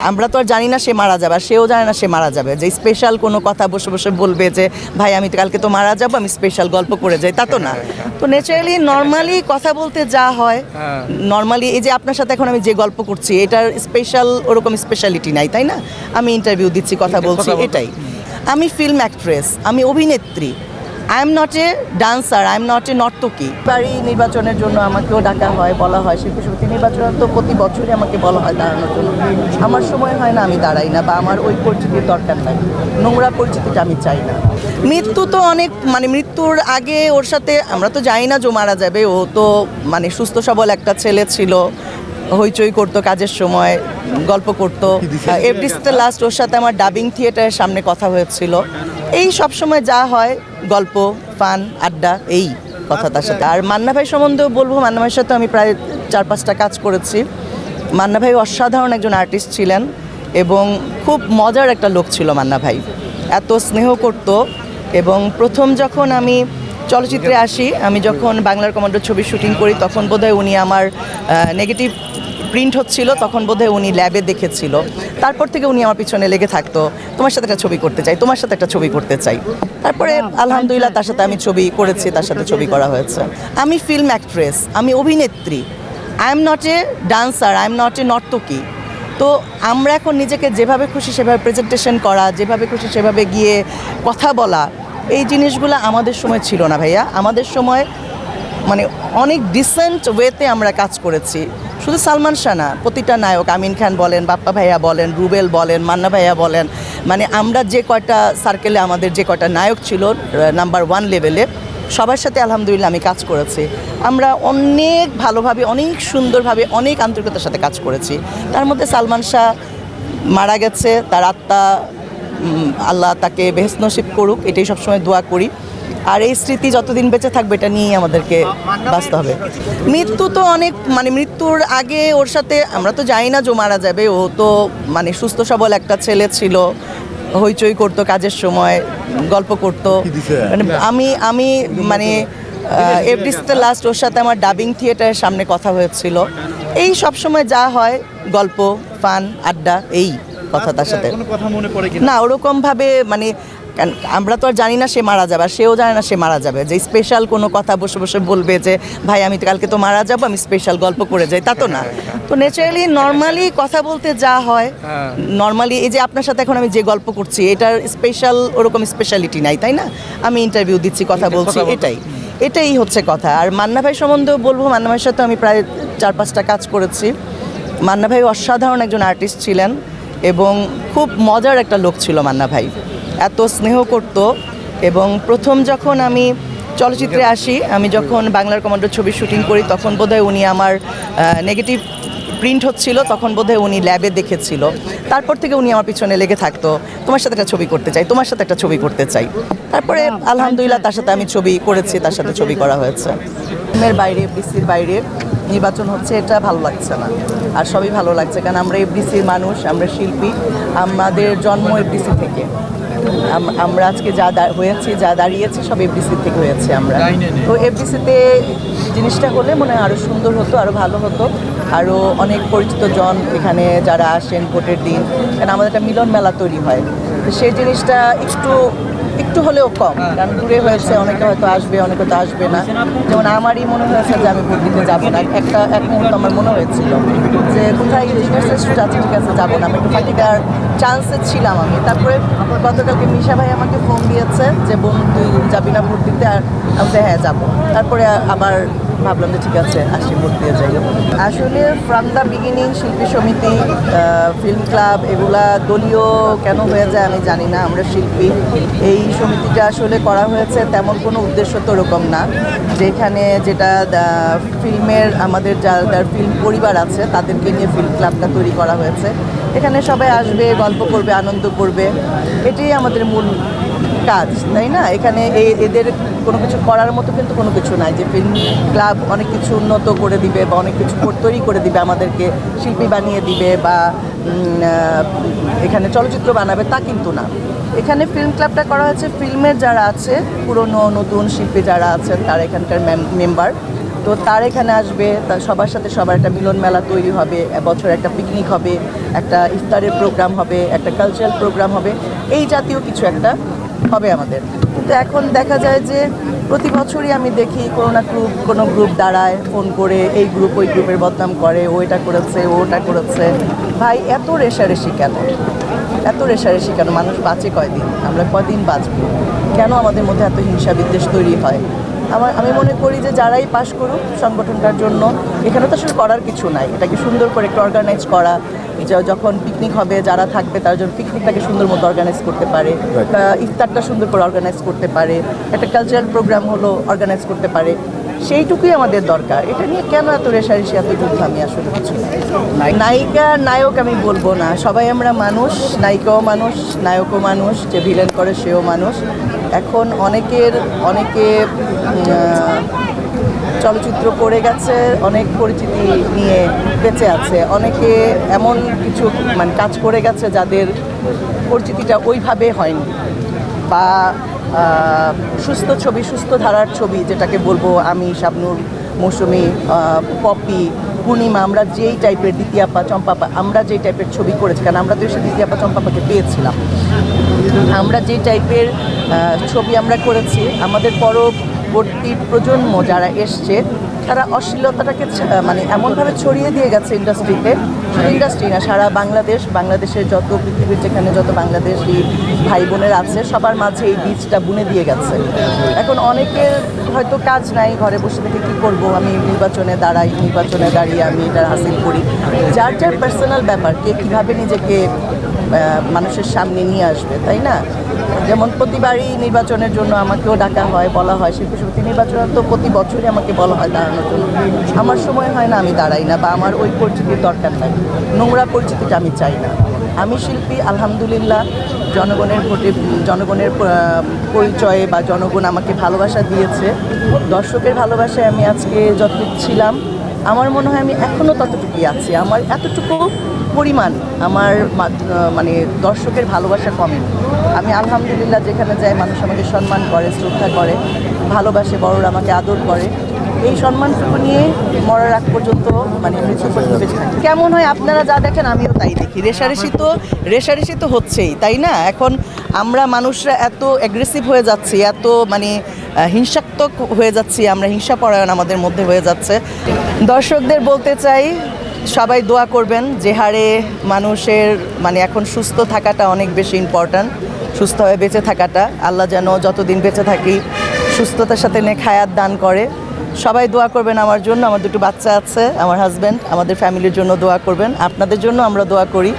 আমরা তো আর জানি না সে মারা যাবে আর সেও জানে না সে মারা যাবে। যে স্পেশাল কোনো কথা বসে বসে বলবে যে ভাই আমি তো কালকে তো মারা যাব আমি স্পেশাল গল্প করে যাই। তা তো না। তো ন্যাচারালি নর্মালি কথা বলতে যা হয় নর্মালি এই যে আপনার সাথে এখন আমি যে গল্প করছি এটার স্পেশাল ওরকম স্পেশালিটি নাই তাই না? আমি ইন্টারভিউ দিচ্ছি কথা বলছি এটাই। আমি ফিল্ম অ্যাক্ট্রেস আমি অভিনেত্রী I am not a dancer I am not a নর্তকী। বাড়ি নির্বাচনের জন্য আমাকেও ডাকা হয় বলা হয় শিল্পী সমিতি নির্বাচন তো প্রতি বছরই আমাকে বলা হয় দাঁড়ানোর জন্য। আমার সময় হয় না আমি দাঁড়াই না বা আমার ওই পরিচিতির দরকার নাই। নোংরা পরিচিতিটা আমি চাই না। মৃত্যু তো অনেক মানে মৃত্যুর আগে ওর সাথে আমরা তো জানি না যে মারা যাবে। ও তো মানে সুস্থ সবল একটা ছেলে ছিল হইচই করতো কাজের সময় গল্প করতো। এফডিসিতে লাস্ট ওর সাথে আমার ডাবিং থিয়েটারের সামনে কথা হয়েছিল। এই সব সময় যা হয়, গল্প, ফান, আড্ডা, এই কথা তার সাথে। আর মান্না ভাই সম্বন্ধেও বলব, মান্না ভাইয়ের সাথে আমি প্রায় চার পাঁচটা কাজ করেছি। মান্না ভাই অসাধারণ একজন আর্টিস্ট ছিলেন এবং খুব মজার একটা লোক ছিল মান্না ভাই। এত স্নেহ করতো এবং প্রথম যখন আমি চলচ্চিত্রে আসি, আমি যখন বাংলার কমান্ডো ছবি শুটিং করি, তখন বোধহয় উনি আমার নেগেটিভ প্রিন্ট হচ্ছিল তখন বোধহয় উনি ল্যাবে দেখেছিল। তারপর থেকে উনি আমার পিছনে লেগে থাকতো। তোমার সাথে একটা ছবি করতে চাই তোমার সাথে একটা ছবি করতে চাই। তারপরে আলহামদুলিল্লাহ তার সাথে আমি ছবি করেছি তার সাথে ছবি করা হয়েছে। আমি ফিল্ম অ্যাক্ট্রেস আমি অভিনেত্রী। I am not a dancer I am not a নর্তকী। তো আমরা এখন নিজেকে যেভাবে খুশি সেভাবে প্রেজেন্টেশন করা যেভাবে খুশি সেভাবে গিয়ে কথা বলা এই জিনিসগুলো আমাদের সময় ছিল না ভাইয়া। আমাদের সময় মানে অনেক ডিসেন্ট ওয়েতে আমরা কাজ করেছি। শুধু সালমান শাহ না, প্রতিটা নায়ক আমিন খান বলেন, বাপ্পা ভাইয়া বলেন, রুবেল বলেন, মান্না ভাইয়া বলেন মানে আমরা যে কয়টা সার্কেলে আমাদের যে কয়টা নায়ক ছিল নাম্বার ওয়ান লেভেলে সবার সাথে আলহামদুলিল্লাহ আমি কাজ করেছি। আমরা অনেক ভালোভাবে, অনেক সুন্দরভাবে, অনেক আন্তরিকতার সাথে কাজ করেছি। তার মধ্যে সালমান শাহ মারা গেছে, তার আত্মা আল্লাহ তাকে বেহেস নসিব করুক, এটাই সবসময় দোয়া করি। আর এই স্মৃতি যতদিন বেঁচে থাকবে এটা নিয়েই আমাদেরকে বাঁচতে হবে। মৃত্যু তো অনেক মানে মৃত্যুর আগে ওর সাথে আমরা তো জানি না যে মারা যাবে। ও তো মানে সুস্থ সবল একটা ছেলে ছিল হইচই করতো কাজের সময় গল্প করতো। মানে আমি আমি মানে এফডিসিতে লাস্ট ওর সাথে আমার ডাবিং থিয়েটারের সামনে কথা হয়েছিল। এই সব সময় যা হয় গল্প ফান আড্ডা এই কথা তার সাথে। না ওরকম ভাবে মানে কারণ আমরা তো আর জানি না সে মারা যাবে আর সেও জানে না সে মারা যাবে। যে স্পেশাল কোনো কথা বসে বসে বলবে যে ভাই আমি তো কালকে তো মারা যাব আমি স্পেশাল গল্প করে যাই। তা তো না। তো ন্যাচারালি নর্মালি কথা বলতে যা হয় হ্যাঁ। নর্মালি এই যে আপনার সাথে এখন আমি যে গল্প করছি এটার স্পেশাল ওরকম স্পেশালিটি নাই তাই না? আমি ইন্টারভিউ দিচ্ছি কথা বলছি এটাই। এটাই হচ্ছে কথা। আর মান্না ভাই সম্বন্ধেও বলব মান্না ভাইয়ের সাথে আমি প্রায় চার পাঁচটা কাজ করেছি। মান্না ভাই অসাধারণ একজন আর্টিস্ট ছিলেন এবং খুব মজার একটা লোক ছিল মান্না ভাই। এত স্নেহ করতো এবং প্রথম যখন আমি চলচ্চিত্রে আসি আমি যখন বাংলার কমান্ডো ছবি শুটিং করি তখন বোধহয় উনি আমার নেগেটিভ প্রিন্ট হচ্ছিল তখন বোধহয় উনি ল্যাবে দেখেছিল। তারপর থেকে উনি আমার পিছনে লেগে থাকতো তোমার সাথে একটা ছবি করতে চাই তোমার সাথে একটা ছবি করতে চাই। তারপরে আলহামদুলিল্লাহ তার সাথে আমি ছবি করেছি তার সাথে ছবি করা হয়েছে। ফিল্মের বাইরে বিসির বাইরে নির্বাচন হচ্ছে এটা ভালো লাগছে না। আর সবই ভালো লাগছে কারণ আমরা এফডিসির মানুষ আমরা শিল্পী আমাদের জন্ম এফডিসি থেকে। আমরা আজকে যা হয়েছে, যা দাঁড়িয়েছে, সব এফডিসি থেকে হয়েছে আমরা। তো এফডিসিতে জিনিসটা হলে মনে হয় আরও সুন্দর হতো আরও ভালো হতো। আরও অনেক পরিচিত জন এখানে যারা আসেন ভোটের দিন। কারণ আমাদের একটা মিলন মেলা তৈরি হয়। তো সেই জিনিসটা একটু একটু হলেও কম কারণ দূরে হয়েছে অনেকে হয়তো আসবে অনেকে তো আসবে না। যেমন আমারই মনে হয়েছে যে আমি ভোট দিতে যাব না। একটা এক মুহূর্ত আমার মনে হয়েছিল যে কোথায় ইঞ্জিনিয়ার্স আছে ঠিক আছে যাব না। আমি একটু ফাটিকার চান্সে ছিলাম আমি। তারপরে গতকালকে মিশা ভাই আমাকে ফোন দিয়েছে যে বোন তুই যাবি না ভোট দিতে আর আমি হ্যাঁ যাব। তারপরে আবার ভাবলাম যে ঠিক আছে, আসি, ভোট দিয়ে যাই। আসলে ফ্রম দ্য বিগিনিং শিল্পী সমিতি ফিল্ম ক্লাব এগুলা দলীয় কেন হয়ে যায় আমি জানি না, আমরা শিল্পী। এই সমিতিটা আসলে করা হয়েছে তেমন কোনো উদ্দেশ্য তো ওরকম না। যেখানে যেটা ফিল্মের আমাদের যারা ফিল্ম পরিবার আছে, তাদেরকে নিয়ে ফিল্ম ক্লাবটা তৈরি করা হয়েছে। এখানে সবাই আসবে, গল্প করবে, আনন্দ করবে। এটাই আমাদের মূল কাজ, তাই না? এখানে এদের কোনো কিছু করার মতো কিন্তু কোনো কিছু নাই যে ফিল্ম ক্লাব অনেক কিছু উন্নত করে দিবে বা অনেক কিছু তৈরি করে দিবে আমাদেরকে, শিল্পী বানিয়ে দিবে বা এখানে চলচ্চিত্র বানাবে তা কিন্তু না। এখানে ফিল্ম ক্লাবটা করা হয়েছে ফিল্মের যারা আছে, পুরনো, নতুন শিল্পী যারা আছেন, তারা এখানকার মেম্বার তো তো তার এখানে আসবে তার সবার সাথে সবার একটা মিলন মেলা তৈরি হবে বছর একটা পিকনিক হবে, একটা ইফতারের প্রোগ্রাম হবে, একটা কালচারাল প্রোগ্রাম হবে, এই জাতীয় কিছু একটা। হবে আমাদের। তো এখন দেখা যায় যে প্রতি বছরই আমি দেখি কোনো না গ্রুপ কোনো গ্রুপ দাঁড়ায় ফোন করে, এই গ্রুপ ওই গ্রুপের বদনাম করে, ও এটা করেছে, ও ওটা করেছে। ভাই, এত রেশারেশি কেন? এত রেশারেশি কেন? মানুষ বাঁচে কয়দিন? আমরা কয়দিন বাঁচব? কেন আমাদের মধ্যে এত হিংসা বিদ্বেষ তৈরি হয়? আমার আমি মনে করি যে যারাই পাশ করুক সংগঠনটার জন্য এখানে তো আসলে করার কিছু নাই। এটাকে সুন্দর করে একটু অর্গানাইজ করা যা- যখন পিকনিক হবে যারা থাকবে তার জন্য পিকনিকটাকে সুন্দর মতো অর্গানাইজ করতে পারে ইফতারটা সুন্দর করে অর্গানাইজ করতে পারে একটা কালচারাল প্রোগ্রাম হলো অর্গানাইজ করতে পারে সেইটুকুই আমাদের দরকার। এটা নিয়ে কেন এত রেশারেশি এত যুদ্ধ? আমি আসলে কিছু। নায়িকা নায়ক আমি বলব না। সবাই আমরা মানুষ নায়িকাও মানুষ নায়কও মানুষ যে ভিলেন করে সেও মানুষ। এখন অনেকের, অনেকে চলচ্চিত্র করে গেছে, অনেক পরিচিতি নিয়ে বেঁচে আছে। অনেকে এমন কিছু মানে কাজ করে গেছে যাদের পরিচিতিটা ওইভাবে হয়নি। বা সুস্থ ছবি, সুস্থ ধারার ছবি যেটাকে বলব আমি, শাবনুর, মৌসুমি পপি পূর্ণিমা, আমরা যেই টাইপের দ্বিতীয়াপা চম্পাপা আমরা যেই টাইপের ছবি করেছি, কারণ আমরা তো এসে দ্বিতীয়াপা চম্পাপাকে পেয়েছিলাম। আমরা যে টাইপের ছবি আমরা করেছি, আমাদের পরবর্তী প্রজন্ম যারা এসছে তারা অশ্লীলতাটাকে মানে এমনভাবে ছড়িয়ে দিয়ে গেছে ইন্ডাস্ট্রিতে ইন্ডাস্ট্রি না, সারা বাংলাদেশ, বাংলাদেশের যত পৃথিবীর যেখানে যত বাংলাদেশি ভাই বোনের আছে, সবার মাঝে এই বীজটা বুনে দিয়ে গেছে। এখন অনেকের হয়তো কাজ নাই, ঘরে বসে থেকে কী করব? আমি নির্বাচনে দাঁড়াই, নির্বাচনে দাঁড়িয়ে আমি এটা হাসিল করি। যার যার পার্সোনাল ব্যাপার, কে কীভাবে নিজেকে মানুষের সামনে নিয়ে আসবে, তাই না? যেমন প্রতিবারই নির্বাচনের জন্য আমাকেও ডাকা হয়, বলা হয় শিল্পী সমিতি নির্বাচনে তো প্রতি বছরই আমাকে বলা হয় দাঁড়ানোর জন্য আমার সময় হয় না, আমি দাঁড়াই না বা আমার ওই পরিচিতির দরকার নাই। নোংরা পরিচিতিটা আমি চাই না। আমি শিল্পী, আলহামদুলিল্লাহ, জনগণের ভোটে, জনগণের পরিচয়ে বা জনগণ আমাকে ভালোবাসা দিয়েছে। দর্শকের ভালোবাসায় আমি আজকে যতটুকু ছিলাম, আমার মনে হয় আমি এখনও ততটুকুই আছি। আমার এতটুকু পরিমাণ আমার মানে দর্শকের ভালোবাসা কমে আমি আলহামদুলিল্লাহ যেখানে যাই মানুষ আমাকে সম্মান করে, শ্রদ্ধা করে, ভালোবাসে, বড়রা আমাকে আদর করে। এই সম্মানটুকু নিয়ে মরার আগ পর্যন্ত মানে কেমন হয় আপনারা যা দেখেন, আমিও তাই দেখি। রেশারেশি তো রেশারেশি তো হচ্ছেই, তাই না? এখন আমরা মানুষরা এত অ্যাগ্রেসিভ হয়ে যাচ্ছি, এত মানে হিংসাত্মক হয়ে যাচ্ছি, আমরা হিংসাপরায়ণ আমাদের মধ্যে হয়ে যাচ্ছে। দর্শকদের বলতে চাই, সবাই দোয়া করবেন, যে হারে মানুষের মানে এখন সুস্থ থাকাটা অনেক বেশি ইম্পর্ট্যান্ট সুস্থ হয়ে বেঁচে থাকাটা। আল্লাহ যেন যতদিন বেঁচে থাকি, সুস্থতার সাথে নেক হায়াত দান করে। সবাই দোয়া করবেন আমার জন্য, আমার দুটো বাচ্চা আছে, আমার হাজব্যান্ড আমাদের ফ্যামিলির জন্য দোয়া করবেন। আপনাদের জন্য আমরা দোয়া করি।